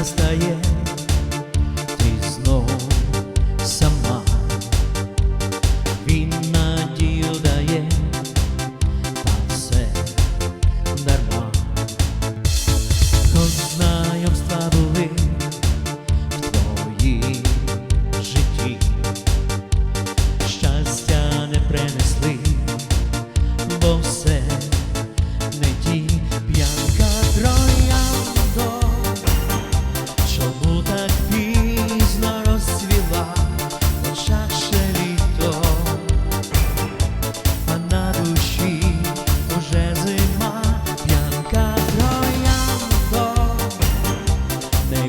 nastaje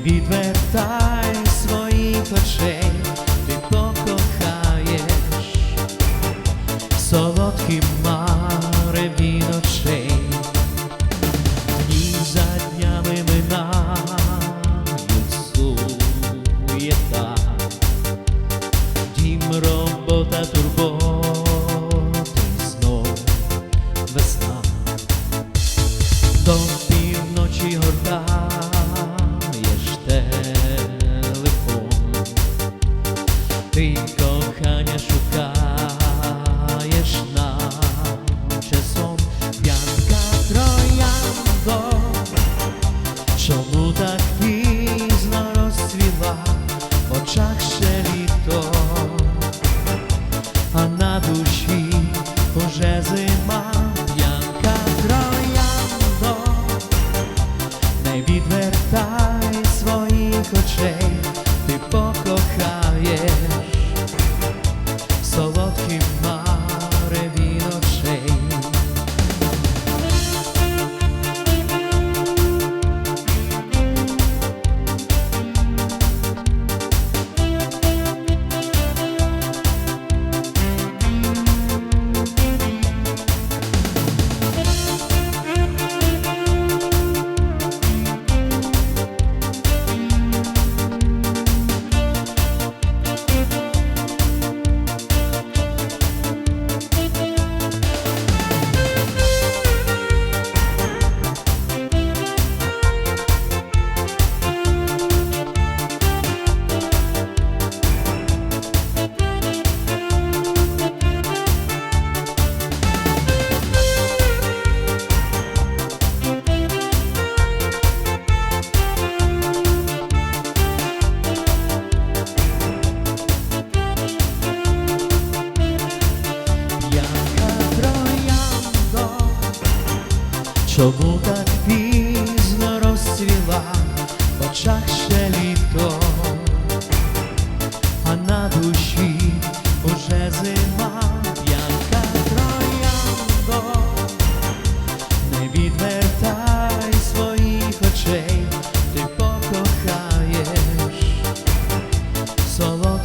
відвертай своїх очей, ти покохаєш солодкі мари. очей ти покохав. Чому так пізно розцвіла в очах ще літо, а на душі уже зима п'янка трояндо, не відвертай своїх очей, ти покохаєш солодко.